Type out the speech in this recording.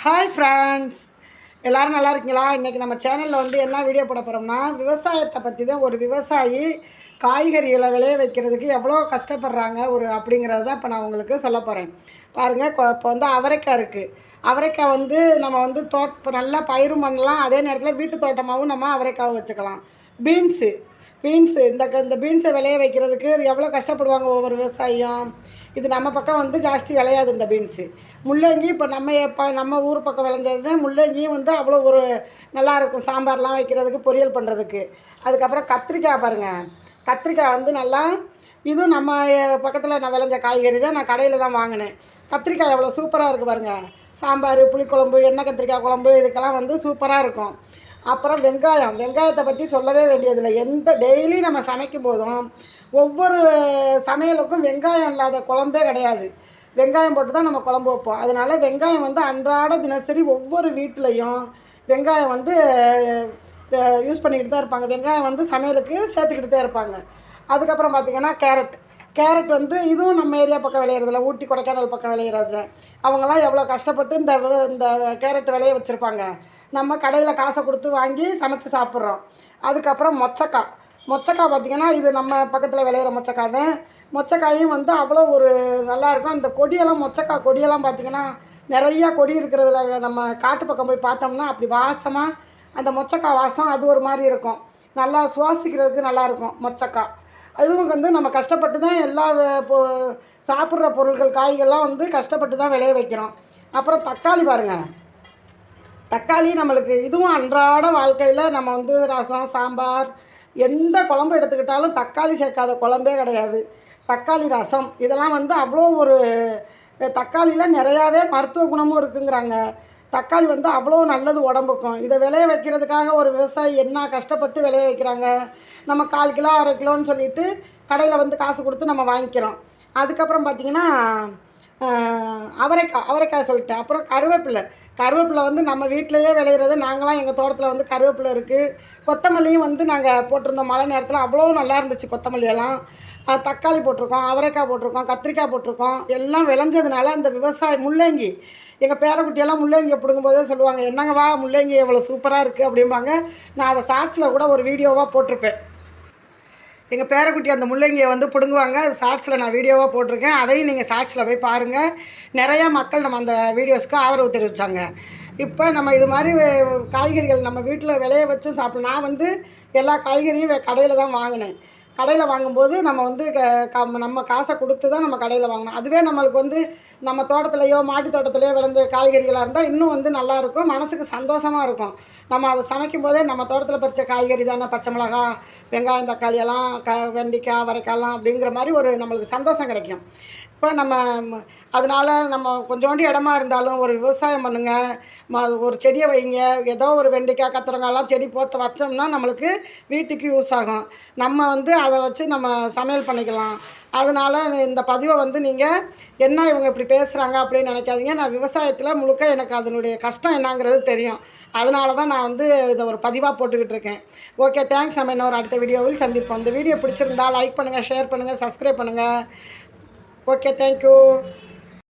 Hi friends எல்லோரும் நல்லா இருக்கீங்களா? இன்றைக்கி நம்ம சேனலில் வந்து என்ன வீடியோ போட போகிறோம்னா விவசாயத்தை பற்றி தான். ஒரு விவசாயி காய்கறிகளை விளைய வைக்கிறதுக்கு எவ்வளோ கஷ்டப்படுறாங்க ஒரு அப்படிங்கிறத தான் இப்போ நான் உங்களுக்கு சொல்ல போகிறேன் பாருங்கள் இப்போ வந்து அவரைக்காய் இருக்குது அவரைக்காய் வந்து நம்ம வந்து தோட் இப்போ நல்லா பயிரும் பண்ணலாம். அதே நேரத்தில் வீட்டு தோட்டமாகவும் நம்ம அவரைக்காவை வச்சுக்கலாம். பீன்ஸு பீன்ஸு இந்த க- இந்த பீன்ஸை விளைய வைக்கிறதுக்கு எவ்வளோ கஷ்டப்படுவாங்க ஒவ்வொரு விவசாயியும்? இது நம்ம பக்கம் வந்து ஜாஸ்தி விளையாது இந்த பீன்ஸு. முள்ளங்கி இப்போ நம்ம இப்போ நம்ம ஊர் பக்கம் விளைஞ்சது தான். முள்ளங்கியும் வந்து அவ்வளோ ஒரு நல்லாயிருக்கும் சாம்பார்லாம் வைக்கிறதுக்கு பொரியல் பண்ணுறதுக்கு அதுக்கப்புறம் கத்திரிக்காய் பாருங்கள் கத்திரிக்காய் வந்து நல்லா இதுவும் நம்ம பக்கத்தில் நான் விளைஞ்ச காய்கறி தான் நான் கடையில் தான் வாங்கினேன். கத்திரிக்காய் எவ்வளோ சூப்பராக இருக்குது பாருங்கள் சாம்பார் புளிக்குழம்பு எண்ணெய் கத்திரிக்காய் குழம்பு இதுக்கெல்லாம் வந்து சூப்பராக இருக்கும். அப்புறம் வெங்காயம். வெங்காயத்தை பற்றி சொல்லவே வேண்டியதில்லை. எந்த டெய்லி நம்ம சமைக்கும் போதும் ஒவ்வொரு சமையலுக்கும் வெங்காயம் இல்லாத குழம்பே கிடையாது. வெங்காயம் போட்டு தான் நம்ம குழம்பு வைப்போம். அதனால வெங்காயம் வந்து அன்றாட தினசரி ஒவ்வொரு வீட்லேயும் வெங்காயம் வந்து யூஸ் பண்ணிக்கிட்டு தான் இருப்பாங்க. வெங்காயம் வந்து சமையலுக்கு சேர்த்துக்கிட்டு தான் இருப்பாங்க. அதுக்கப்புறம் பார்த்திங்கன்னா கேரட். கேரட் வந்து இதுவும் நம்ம ஏரியா பக்கம் விளையிறதில்ல. ஊட்டி கொடைக்கானல் பக்கம் விளையிறது. அவங்களாம் எவ்வளோ கஷ்டப்பட்டு இந்த இந்த கேரட் விளைய வச்சுருப்பாங்க. நம்ம கடையில் காசை கொடுத்து வாங்கி சமைச்சு சாப்பிட்றோம். அதுக்கப்புறம் மொச்சக்காய். மொச்சக்காய் பார்த்திங்கன்னா இது நம்ம பக்கத்தில் விளையிற மொச்சக்காய் தான். மொச்சக்காயும் வந்து அவ்வளோ ஒரு நல்லா இருக்கும். அந்த கொடியெல்லாம் மொச்சக்காய் கொடியெல்லாம் பார்த்திங்கன்னா நிறையா கொடி இருக்கிறதுல நம்ம காட்டு பக்கம் போய் பார்த்தோம்னா அப்படி வாசமாக அந்த மொச்சக்காய் வாசம் அது ஒரு மாதிரி இருக்கும். நல்லா சுவாசிக்கிறதுக்கு நல்லாயிருக்கும் மொச்சக்காய். அதுவும் வந்து நம்ம கஷ்டப்பட்டு தான் எல்லா இப்போ சாப்பிட்ற பொருட்கள் காய்கள்லாம் வந்து கஷ்டப்பட்டு தான் விளைய வைக்கிறோம். அப்புறம் தக்காளி பாருங்கள் தக்காளி நம்மளுக்கு இதுவும் அன்றாட வாழ்க்கையில் நம்ம வந்து ரசம் சாம்பார் எந்த குழம்பு எடுத்துக்கிட்டாலும் தக்காளி சேர்க்காத குழம்பே கிடையாது. தக்காளி ரசம் இதெல்லாம் வந்து அவ்வளோ ஒரு தக்காளியில் நிறையாவே மருத்துவ குணமும் இருக்குங்கிறாங்க. தக்காளி வந்து அவ்வளோ நல்லது உடம்புக்கும். இதை விளைய வைக்கிறதுக்காக ஒரு விவசாயி என்ன கஷ்டப்பட்டு விளைய வைக்கிறாங்க? நம்ம கால் கிலோ அரை கிலோன்னு சொல்லிட்டு கடையில் வந்து காசு கொடுத்து நம்ம வாங்கிக்கிறோம். அதுக்கப்புறம் பார்த்திங்கன்னா அவரைக்காய் அவரைக்காய் சொல்லிட்டேன். அப்புறம் கருவேப்பிலை. கருவேப்பிலை வந்து நம்ம வீட்டிலையே விளையிறது. நாங்களாம் எங்கள் தோட்டத்தில் வந்து கருவேப்பிலை இருக்குது கொத்தமல்லியும் வந்து நாங்கள் போட்டிருந்தோம் மழை நேரத்தில். அவ்வளோ நல்லா இருந்துச்சு கொத்தமல்லியெல்லாம் தக்காளி போட்டிருக்கோம் அவரைக்காய் போட்டிருக்கோம் கத்திரிக்காய் போட்டிருக்கோம். எல்லாம் விளைஞ்சதுனால அந்த விவசாய முள்ளங்கி எங்கள் பேரக்குட்டியெல்லாம் முள்ளங்கியை பிடுங்கும்போதே சொல்லுவாங்க என்னங்க வா முள்ளங்கி எவ்வளோ சூப்பராக இருக்குது அப்படிம்பாங்க. நான் அதை ஷார்ட்ஸில் கூட ஒரு வீடியோவாக போட்டிருப்பேன். எங்கள் பேரக்குட்டி அந்த முள்ளங்கியை வந்து பிடுங்குவாங்க. ஷார்ட்ஸில் நான் வீடியோவாக போட்டிருக்கேன். அதையும் நீங்கள் ஷார்ட்ஸில் போய் பாருங்கள் நிறையா மக்கள் நம்ம அந்த வீடியோஸ்க்கு ஆதரவு தெரிவித்தாங்க இப்போ நம்ம இது மாதிரி காய்கறிகள் நம்ம வீட்டில் விளைய வச்சு சாப்பிடும் நான் வந்து எல்லா காய்கறியும் கடையில் தான் வாங்கினேன். கடையில் வாங்கும்போது நம்ம வந்து க நம்ம காசை கொடுத்து தான் நம்ம கடையில் வாங்கணும். அதுவே நம்மளுக்கு வந்து நம்ம தோட்டத்துலையோ மாடி தோட்டத்துலையோ விளைஞ்ச காய்கறிகளாக இருந்தால் இன்னும் வந்து நல்லாயிருக்கும் மனசுக்கு சந்தோஷமாக இருக்கும். நம்ம அதை சமைக்கும் போதே நம்ம தோட்டத்தில் பறித்த காய்கறி தானே பச்சை மிளகா வெங்காயம் தக்காளி எல்லாம் க வெண்டிக்காய் வரைக்காயெல்லாம் அப்படிங்கிற மாதிரி ஒரு நம்மளுக்கு சந்தோஷம் கிடைக்கும். இப்போ நம்ம அதனால் அதனால நம்ம கொஞ்சோண்டு இடமா இருந்தாலும் ஒரு விவசாயம் பண்ணுங்கள் ம ஒரு செடியை வைங்க. ஏதோ ஒரு வெண்டைக்காய் கத்திரங்காய்லாம் செடி போட்டு வச்சோம்னா நம்மளுக்கு வீட்டுக்கு யூஸ் ஆகும். நம்ம வந்து அதை வச்சு நம்ம சமையல் பண்ணிக்கலாம். அதனால இந்த பதிவை வந்து நீங்கள் என்ன இவங்க இப்படி பேசுகிறாங்க அப்படின்னு நினைக்காதீங்க. நான் விவசாயத்தில் முழுக்க எனக்கு அதனுடைய கஷ்டம் என்னங்கிறது தெரியும். அதனால தான் நான் வந்து இதை ஒரு பதிவாக போட்டுக்கிட்டு இருக்கேன். Okay thanks. நம்ம இன்னொரு அடுத்த வீடியோவில் சந்திப்போம். இந்த வீடியோ பிடிச்சிருந்தா லைக் பண்ணுங்கள் ஷேர் பண்ணுங்கள் சப்ஸ்கிரைப் பண்ணுங்கள் ஓகே தேங்க்யூ